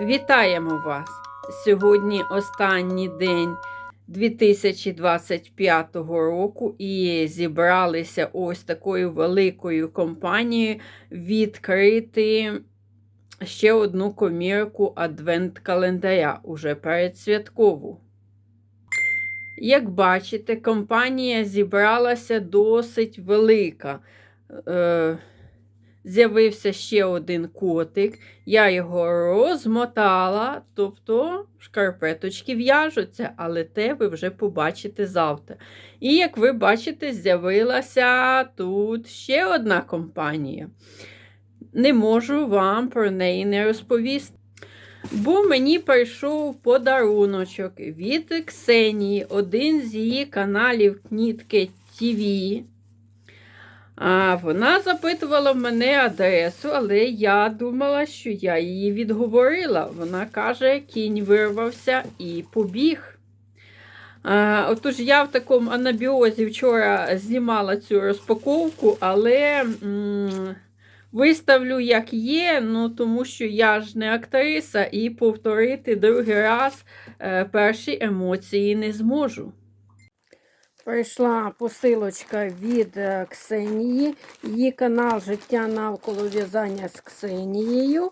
Вітаємо вас! Сьогодні останній день 2025 року і зібралися ось такою великою компанією відкрити ще одну комірку адвент-календаря уже передсвяткову. Як бачите, компанія зібралася досить велика. З'явився ще один котик, я його розмотала, тобто шкарпеточки в'яжуться, але те ви вже побачите завтра. І як ви бачите, з'явилася тут ще одна компанія. Не можу вам про неї не розповісти. Бо мені прийшов подаруночок від Ксенії, один з її каналів Кнітки ТВ. А вона запитувала мене адресу, але я думала, що я її відговорила. Вона каже, кінь вирвався і побіг. А, Отож, я в такому анабіозі вчора знімала цю розпаковку, але м виставлю, як є, ну, тому що я ж не актриса, і повторити другий раз е перші емоції не зможу. Прийшла посилочка від е, Ксенії. Її канал Життя навколо в'язання з Ксенією.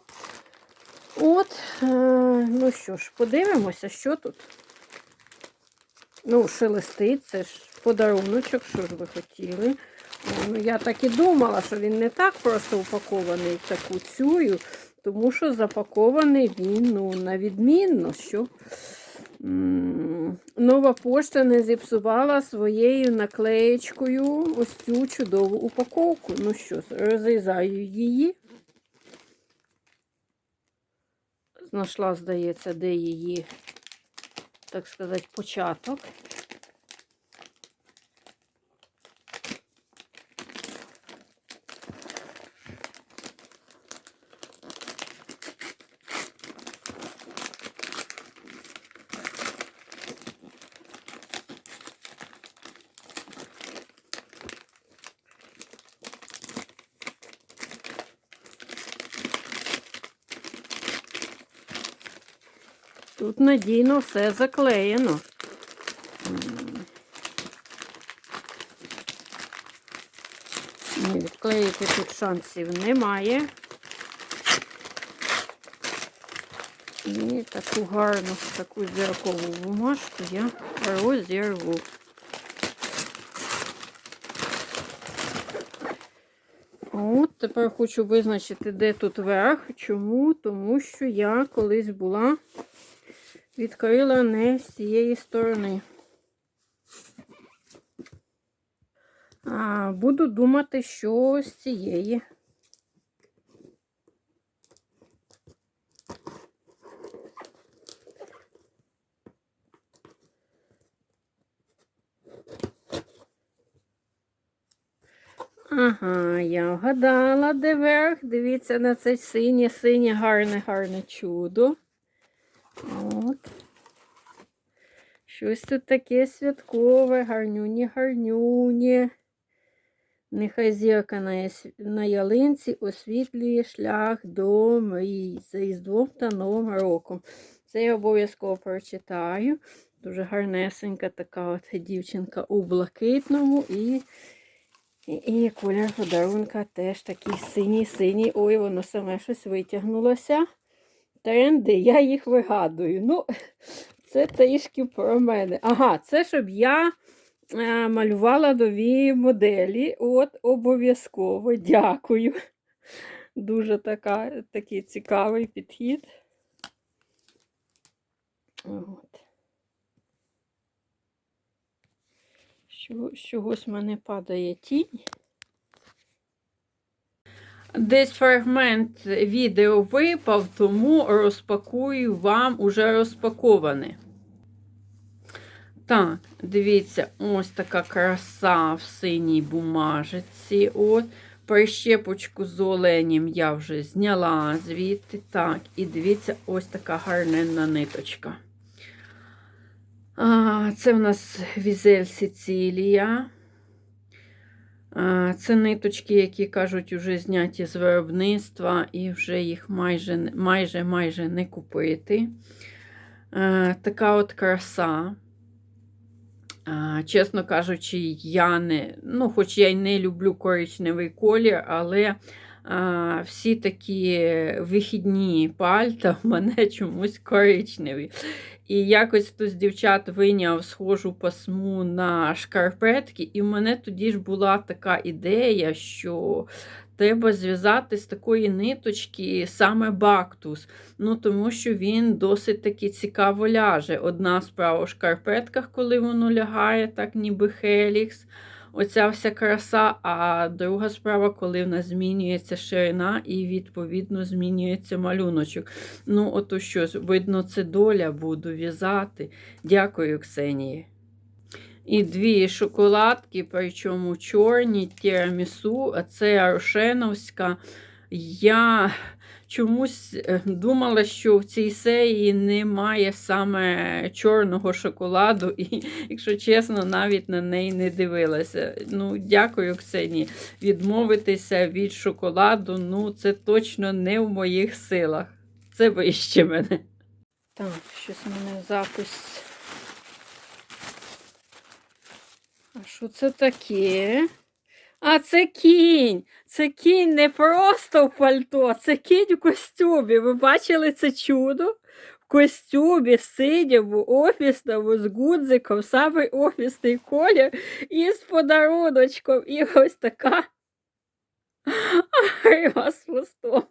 От, е, ну що ж, подивимося, що тут. Ну, шелестить, це ж подаруночок, що ж ви хотіли. Ну, Я так і думала, що він не так просто упакований таку цюю, тому що запакований він ну, на відмінно, що нова пошта не зіпсувала своєю наклеєчкою ось цю чудову упаковку. Ну що, розрізаю її. Знайшла, здається, де її, так сказати, початок. Тут надійно все заклеєно. Ні, відклеїти тут шансів немає. І таку гарну, таку зіркову бумажку я розірву. От, тепер хочу визначити, де тут верх. Чому? Тому що я колись була відкрила не з цієї сторони. А, Буду думати, що з цієї. Ага, я вгадала, де верх. Дивіться на це синє, синє, гарне, гарне чудо. От. Щось тут таке святкове, гарнюні, гарнюні. Нехай зірка на, ялинці освітлює шлях до мрій з Різдвом та Новим роком. Це я обов'язково прочитаю. Дуже гарнесенька така от дівчинка у блакитному і і, і колір подарунка теж такий синій-синій. Ой, воно саме щось витягнулося тренди, я їх вигадую. Ну, це трішки про мене. Ага, це щоб я е, малювала нові моделі. От, обов'язково дякую. Дуже така, такий цікавий підхід. От. Чогось в мене падає тінь. Десь фрагмент відео випав, тому розпакую вам уже розпаковане. Так, дивіться, ось така краса в синій бумажиці. От, Прищепочку з оленем я вже зняла звідти. Так, і дивіться, ось така гарненна ниточка. А, Це в нас візель Сицилія. А, Це ниточки, які кажуть, вже зняті з виробництва, і вже їх майже майже, майже не купити. Е, Така от краса. Чесно кажучи, я не, ну, хоч я й не люблю коричневий колір, але всі такі вихідні пальта в мене чомусь коричневі. І якось хтось з дівчат вийняв схожу пасму на шкарпетки, і в мене тоді ж була така ідея, що треба зв'язати з такої ниточки саме бактус. Ну, тому що він досить таки цікаво ляже. Одна справа в шкарпетках, коли воно лягає, так ніби хелікс. Оця вся краса, а друга справа, коли в нас змінюється ширина і, відповідно, змінюється малюночок. Ну, ото щось, видно, це доля буду в'язати. Дякую, Ксенії. І дві шоколадки, причому чорні тірамісу, це Аршеновська. Я чомусь е, думала, що в цій серії немає саме чорного шоколаду, і, якщо чесно, навіть на неї не дивилася. Ну, дякую, Ксенії. Відмовитися від шоколаду, ну, це точно не в моїх силах. Це вище мене. Так, щось у мене запис. А що це таке? А це кінь. Це кінь не просто в пальто, це кінь в костюмі. Ви бачили це чудо? В костюмі синьому, офісному, з гудзиком, самий офісний колір і з подаруночком. І ось така риба з хвостом.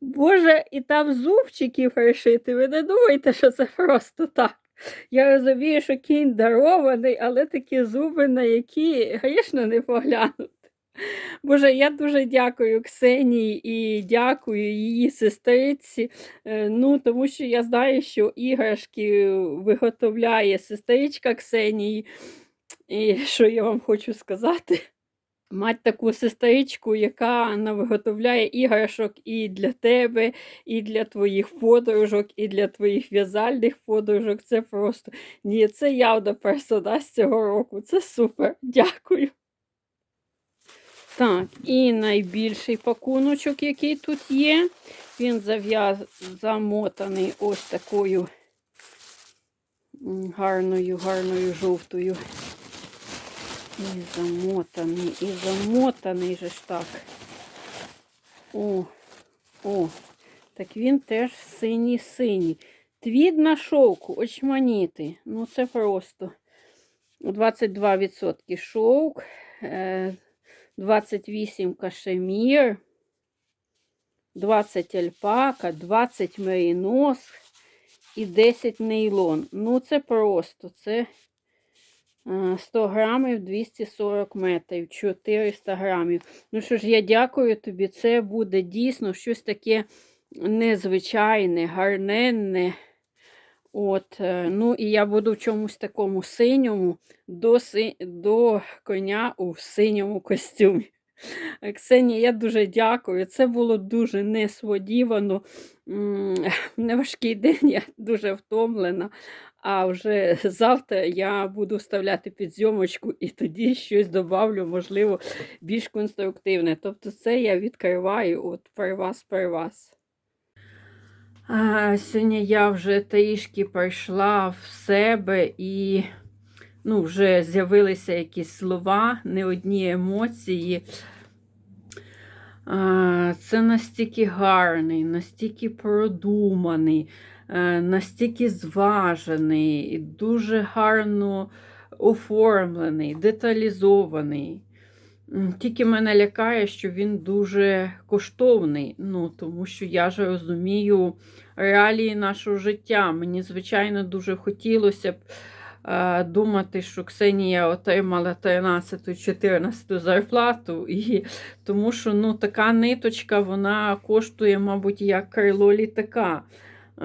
Боже, і там зубчики пришити. Ви не думайте, що це просто так. Я розумію, що кінь дарований, але такі зуби, на які грішно не поглянути. Боже, я дуже дякую Ксенії і дякую її сестриці. е, Ну, тому що я знаю, що іграшки виготовляє сестричка Ксенії. І що я вам хочу сказати? Мать таку сестричку, яка виготовляє іграшок і для тебе, і для твоїх подружок, і для твоїх в'язальних подружок. Це просто ні, це явно персонаж цього року. Це супер. Дякую. Так, і найбільший пакуночок, який тут є, він замотаний ось такою гарною, гарною жовтою. І замотаний, і замотаний же ж так. О, о, так він теж синій-синій. Твід на шовку, очманіти. Ну, це просто 22% шовк, е, 28 кашемір, 20 альпака, 20 мерінос і 10 нейлон. Ну, це просто, це е, 100 грамів 240 метрів, 400 грамів. Ну що ж, я дякую тобі. Це буде дійсно щось таке незвичайне, гарненне. От, е, ну і я буду в чомусь такому синьому до, си... до коня у синьому костюмі. Е, Ксенія, я дуже дякую. Це було дуже несподівано. Неважкий день, я дуже втомлена. А вже завтра я буду вставляти під зйомочку і тоді щось добавлю, можливо, більш конструктивне. Тобто це я відкриваю от при вас, при вас. А, сьогодні я вже трішки прийшла в себе і ну, вже з'явилися якісь слова, не одні емоції. А, це настільки гарний, настільки продуманий, настільки зважений, і дуже гарно оформлений, деталізований. Тільки мене лякає, що він дуже коштовний. Ну, тому що я ж розумію реалії нашого життя. Мені, звичайно, дуже хотілося б е, думати, що Ксенія отримала 13-14 зарплату, і тому що ну, така ниточка вона коштує, мабуть, як крило літака. Е,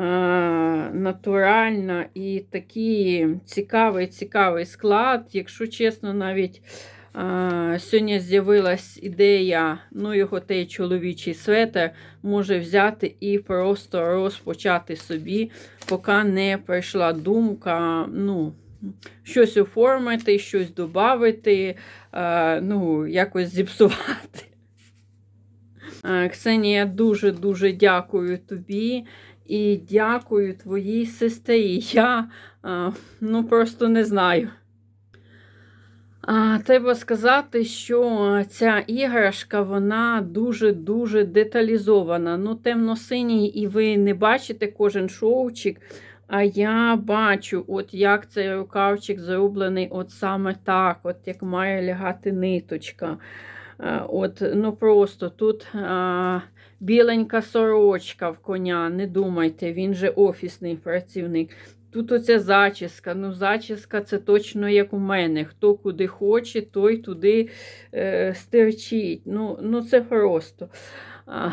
натуральна і такий цікавий цікавий склад. Якщо чесно, навіть е, сьогодні з'явилась ідея, ну, його той чоловічий светер може взяти і просто розпочати собі, поки не прийшла думка, ну, щось оформити, щось додати, е, ну, якось зіпсувати. Ксенія, дуже-дуже дякую тобі і дякую твоїй сестрі. Я е, ну, просто не знаю. А, Треба сказати, що ця іграшка вона дуже-дуже деталізована. Ну, темно-синій, і ви не бачите кожен шовчик. А я бачу, от як цей рукавчик зроблений от саме так, от як має лягати ниточка. От, ну просто тут а, біленька сорочка в коня, не думайте, він же офісний працівник. Тут оця зачіска. Ну, зачіска це точно як у мене. Хто куди хоче, той туди е, стерчить. Ну, ну це просто. А,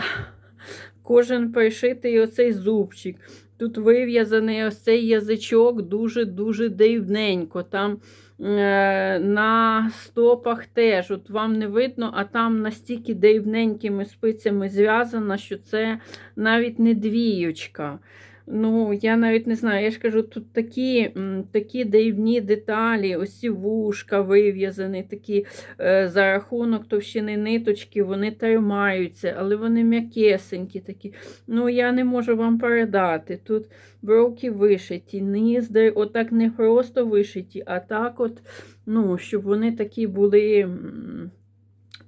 кожен пришитий оцей зубчик. Тут вив'язаний ось цей язичок дуже-дуже дивненько. Там е, на стопах теж, от вам не видно, а там настільки дивненькими спицями зв'язано, що це навіть не двіючка. Ну, я навіть не знаю, я ж кажу, тут такі такі дивні деталі, ось вушка вив'язані, такі е, за рахунок товщини ниточки, вони тримаються, але вони м'якесенькі такі. Ну, я не можу вам передати. Тут бровки вишиті, нізди, отак не просто вишиті, а так, от, ну, щоб вони такі були.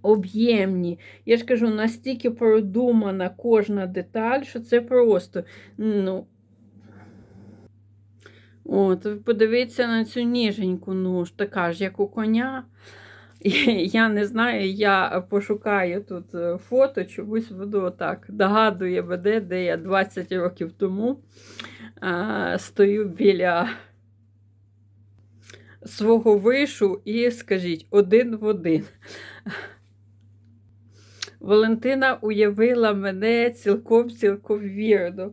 Об'ємні. Я ж кажу, настільки продумана кожна деталь, що це просто. ну... От, подивіться на цю ніженьку, ну така ж, як у коня. Я не знаю, я пошукаю тут е, фото, чомусь буду отак. Догадує мене, де я 20 років тому а, стою біля свого вишу і скажіть один в один. Валентина уявила мене цілком-цілком вірно.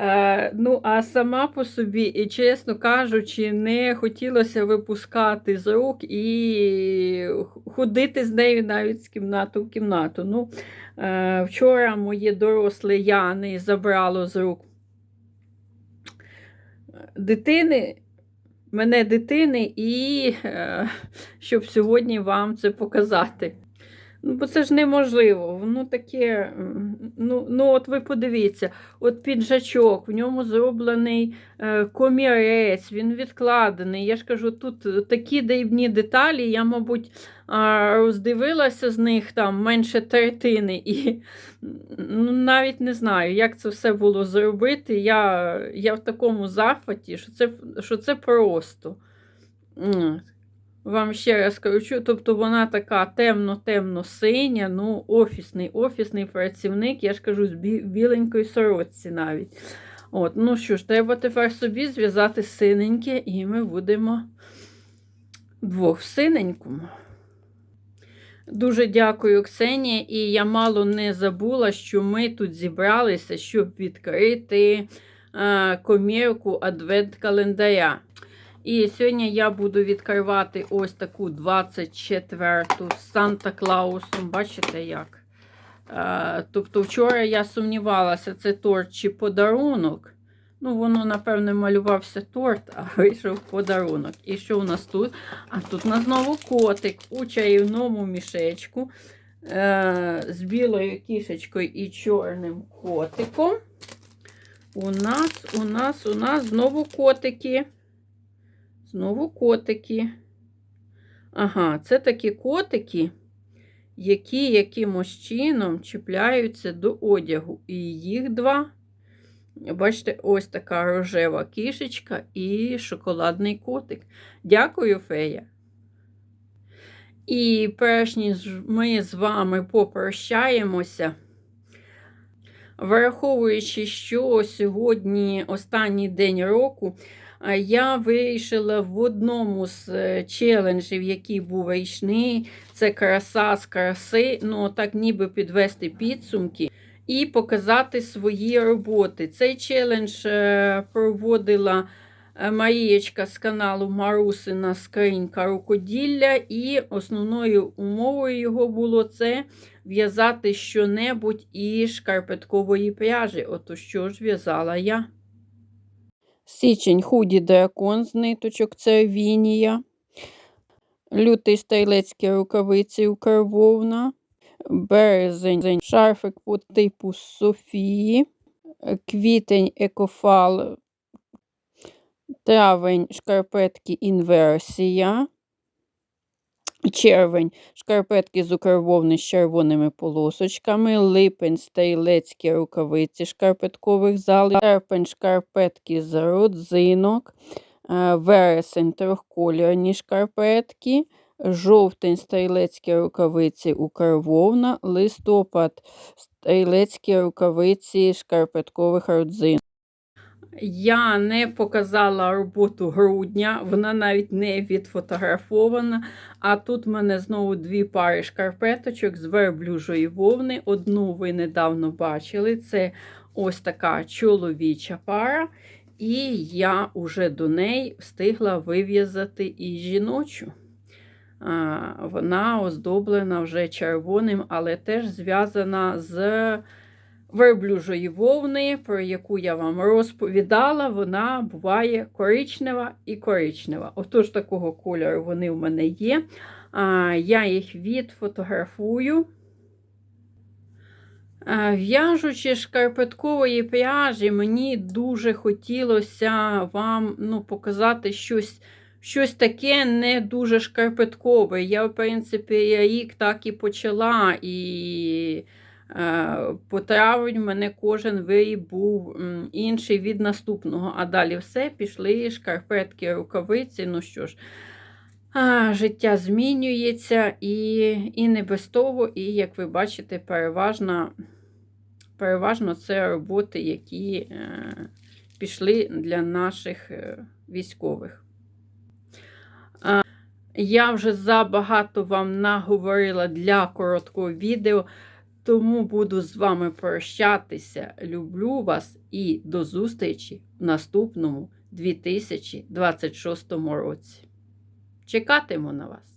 Е, ну, а сама по собі, і, чесно кажучи, не хотілося випускати з рук і ходити з нею навіть з кімнати в кімнату. Ну, е, вчора моє доросле я не забрало з рук дитини, мене дитини, і е, щоб сьогодні вам це показати. Ну, бо це ж неможливо. Воно таке. Ну, ну от ви подивіться, от піджачок, в ньому зроблений е, комірець, він відкладений. Я ж кажу, тут такі дивні деталі. Я, мабуть, роздивилася з них там менше третини. І ну, навіть не знаю, як це все було зробити. Я, я в такому захваті, що це, що це просто. Вам ще раз кажу, тобто вона така темно-темно-синя, ну, офісний, офісний працівник, я ж кажу, з біленької сорочці навіть. От, ну що ж, треба тепер собі зв'язати синеньке, і ми будемо двох в синенькому. Дуже дякую, Ксенія, і я мало не забула, що ми тут зібралися, щоб відкрити е, комірку адвент-календаря. І сьогодні я буду відкривати ось таку 24-ту з Санта-Клаусом. Бачите як? Е, тобто, вчора я сумнівалася, це торт чи подарунок. Ну, воно, напевне, малювався торт, а вийшов подарунок. І що у нас тут? А тут у нас знову котик у чарівному мішечку е, з білою кішечкою і чорним котиком. У нас, у нас, у нас знову котики. Знову котики. Ага, це такі котики, які якимось чином чіпляються до одягу. І їх два. Бачите, ось така рожева кішечка і шоколадний котик. Дякую, фея. І перш ніж ми з вами попрощаємося, враховуючи, що сьогодні останній день року, я вирішила в одному з е, челенджів, який був річний, це краса з краси, ну так ніби підвести підсумки і показати свої роботи. Цей челендж е, проводила е, Марієчка з каналу Марусина Скринька рукоділля, і основною умовою його було це в'язати щонебудь із шкарпеткової пряжі. Ото що ж в'язала я. Січень худі дракон з ниточок це Вінія. Лютий стайлецькі рукавиці укрвовна. Березень шарфик по типу Софії. Квітень екофал. Травень шкарпетки інверсія. Червень шкарпетки з укрвовни з червоними полосочками, липень стрілецькі рукавиці шкарпеткових залів, серпень шкарпетки з родзинок, е, вересень трьохкольорні шкарпетки, жовтень стрілецькі рукавиці укрвовна, листопад стрілецькі рукавиці шкарпеткових родзин. Я не показала роботу грудня, вона навіть не відфотографована. А тут в мене знову дві пари шкарпеточок з верблюжої вовни. Одну ви недавно бачили. Це ось така чоловіча пара. І я уже до неї встигла вив'язати і жіночу. Вона оздоблена вже червоним, але теж зв'язана з верблюжої вовни, про яку я вам розповідала, вона буває коричнева і коричнева. Отож, такого кольору вони в мене є. А, Я їх відфотографую. В'яжучи шкарпеткової пряжі, мені дуже хотілося вам ну, показати щось. Щось таке не дуже шкарпеткове. Я, в принципі, рік так і почала, і По травень в мене кожен виріб був інший від наступного. А далі все пішли шкарпетки, рукавиці. Ну що ж, життя змінюється і і не без того. І, як ви бачите, переважно, переважно це роботи, які е, пішли для наших е, військових. Я вже забагато вам наговорила для короткого відео. Тому буду з вами прощатися. Люблю вас і до зустрічі в наступному 2026 році. Чекатиму на вас!